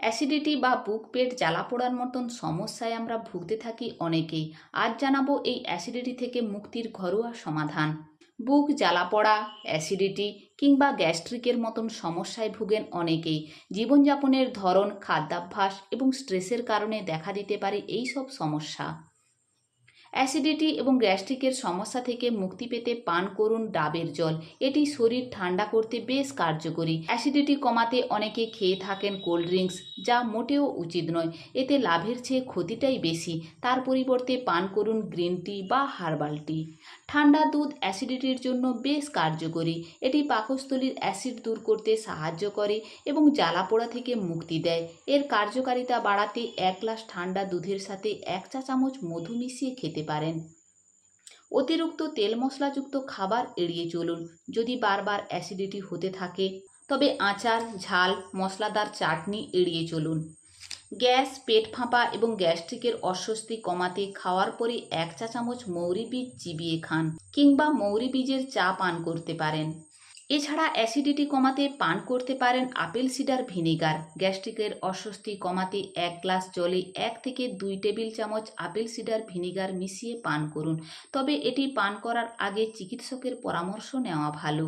Acidity বা বুক পেট জ্বালা পোড়ার মতন সমস্যায় আমরা ভুগতে থাকি অনেকেই। আজ জানাব এই অ্যাসিডিটি থেকে মুক্তির ঘরোয়া সমাধান। বুক জ্বালা পড়া, অ্যাসিডিটি কিংবা গ্যাস্ট্রিকের মতন সমস্যায় ভুগেন অনেকেই। জীবনযাপনের ধরন, খাদ্যাভ্যাস এবং স্ট্রেসের কারণে দেখা দিতে পারে এই সব সমস্যা। অ্যাসিডিটি এবং গ্যাস্ট্রিকের সমস্যা থেকে মুক্তি পেতে পান করুন ডাবের জল। এটি শরীর ঠান্ডা করতে বেশ কার্যকরী। অ্যাসিডিটি কমাতে অনেকে খেয়ে থাকেন কোল্ড ড্রিঙ্কস, যা মোটেও উচিত নয়। এতে লাভের চেয়ে ক্ষতিটাই বেশি। তার পরিবর্তে পান করুন গ্রিন টি বা হার্বাল টি। ঠান্ডা দুধ অ্যাসিডিটির জন্য বেশ কার্যকরী। এটি পাকস্থলীর অ্যাসিড দূর করতে সাহায্য করে এবং জ্বালা পোড়া থেকে মুক্তি দেয়। এর কার্যকারিতা বাড়াতে এক গ্লাস ঠান্ডা দুধের সাথে এক চা চামচ মধু মিশিয়ে খেতে পারেন। অতিরিক্ত তেল মশলাযুক্ত খাবার এড়িয়ে চলুন। যদি বারবার অ্যাসিডিটি হতে থাকে, তবে আচার, ঝাল, মশলাদার চাটনি এড়িয়ে চলুন। গ্যাস, পেট ফাঁপা এবং গ্যাস্ট্রিকের অস্বস্তি কমাতে খাওয়ার পরে এক চা চামচ মৌরি বীজ চিবিয়ে খান কিংবা মৌরি বীজের চা পান করতে পারেন। এছাড়া অ্যাসিডিটি কমাতে পান করতে পারেন আপেল সিডার ভিনেগার। গ্যাস্ট্রিকের অস্বস্তি কমাতে এক গ্লাস জলে এক থেকে দুই টেবিল চামচ আপেল সিডার ভিনেগার মিশিয়ে পান করুন। তবে এটি পান করার আগে চিকিৎসকের পরামর্শ নেওয়া ভালো।